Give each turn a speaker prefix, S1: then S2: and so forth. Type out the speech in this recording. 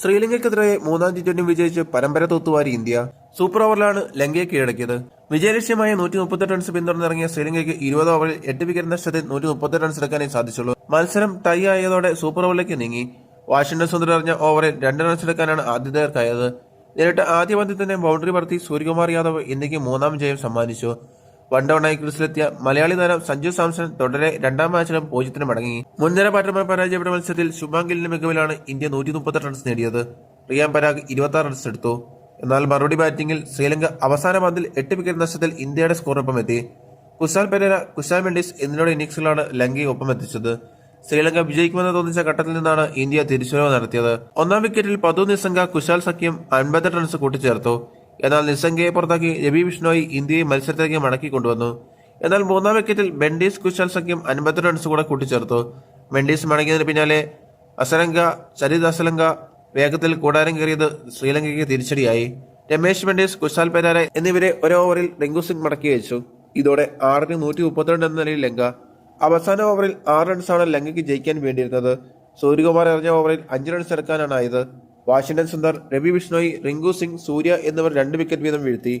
S1: ശ്രീലങ്കയ്ക്കെതിരെ മൂന്നാം T twenty വിജയിച്ച് പരമ്പര തൂത്തുവാരി ഇന്ത്യ. സൂപ്പർ ഓവറിലാണ് ലങ്കയെ കീഴടക്കിയത്. വിജയലക്ഷ്യമായ നൂറ്റി മുപ്പത്തെട്ട് റൺസ് പിന്തുടർന്നിറങ്ങിയ ശ്രീലങ്കയ്ക്ക് ഇരുപത് ഓവറിൽ എട്ട് വിക്കറ്റ് നഷ്ടത്തിൽ നൂറ്റി മുപ്പത്തെട്ട് റൺസ് എടുക്കാനേ സാധിച്ചുള്ളൂ. മത്സരം ടൈ ആയതോടെ സൂപ്പർ ഓവറിലേക്ക് നീങ്ങി. വാഷിംഗ്ടൺ സുന്ദർ എറിഞ്ഞ ഓവറിൽ രണ്ട് റൺസ് എടുക്കാനാണ് ആതിഥേയർക്കായത്. നേരിട്ട് ആദ്യ പന്തിൽ തന്നെ ബൗണ്ടറി പറത്തി സൂര്യകുമാർ യാദവ് ഇന്ത്യയ്ക്ക് മൂന്നാം ജയം സമ്മാനിച്ചു. വൺ ഡൗണായി ക്രീസിലെത്തിയ മലയാളി താരം സഞ്ജു സാംസൺ തുടരെ രണ്ടാം മാച്ചിലും പൂജ്യത്തിന് മടങ്ങി. മുൻനിര ബാറ്റർമാർ പരാജയപ്പെട്ട മത്സരത്തിൽ ശുഭാൻ മികവിലാണ് ഇന്ത്യ നൂറ്റി മുപ്പത്തെട്ട് റൺസ് നേടിയത്. റിയാം പരാഗ് ഇരുപത്തി ആറ് റൺസ് എടുത്തു. എന്നാൽ മറുപടി ബാറ്റിംഗിൽ ശ്രീലങ്ക അവസാന പന്തിൽ എട്ട് വിക്കറ്റ് നഷ്ടത്തിൽ ഇന്ത്യയുടെ സ്കോറിനൊപ്പം എത്തി കുശാൽ പെരേര കുശാൽ മെൻഡിസ് എന്നിവരുടെ ഇന്നിംഗ്സുകളാണ് ലങ്കയെ ഒപ്പം എത്തിച്ചത് ശ്രീലങ്ക വിജയിക്കുമെന്ന് തോന്നിച്ച ഘട്ടത്തിൽ നിന്നാണ് ഇന്ത്യ തിരിച്ചുവരവ് നടത്തിയത്. ഒന്നാം വിക്കറ്റിൽ പതു നിസംഗ കുശാൽ സഖ്യം അൻപത്തെട്ട് റൺസ് കൂട്ടിച്ചേർത്തു. എന്നാൽ നിസംഗയെ പുറത്താക്കി രവി ബിഷ്ണോയി ഇന്ത്യയെ മത്സരത്തിലേക്ക് മടക്കി കൊണ്ടുവന്നു. എന്നാൽ മൂന്നാം വിക്കറ്റിൽ ബെൻഡീസ് കുശാൽ സഖ്യം അൻപത്തി റൺസ് കൂടെ കൂട്ടിച്ചേർത്തു. ബെൻഡീസ് മടങ്ങിയതിന് പിന്നാലെ അസലങ്ക ചരിത് അസലങ്ക വേഗത്തിൽ കൂടാരം കയറിയത് ശ്രീലങ്കയ്ക്ക് തിരിച്ചടിയായി. രമേശ് ബെൻഡീസ് കുശാൽ പെരാര എന്നിവരെ ഒരു ഓവറിൽ റിങ്കു സിംഗ് മടക്കി അയച്ചു. ഇതോടെ ആറിന് നൂറ്റി മുപ്പത്തിരണ്ട് എന്ന നിലയിൽ ലങ്ക. അവസാന ഓവറിൽ ആറ് റൺസാണ് ലങ്കയ്ക്ക് ജയിക്കാൻ വേണ്ടിയിരുന്നത്. സൂര്യകുമാർ എറിഞ്ഞ ഓവറിൽ അഞ്ച് റൺസ് എടുക്കാനാണ് ആയത്. വാഷിംഗ്ടൺ സുന്ദർ രവി ബിഷ്ണോയി റിങ്കു സിംഗ് സൂര്യ എന്നിവർ രണ്ട് വിക്കറ്റ് വീതം വീഴ്ത്തി.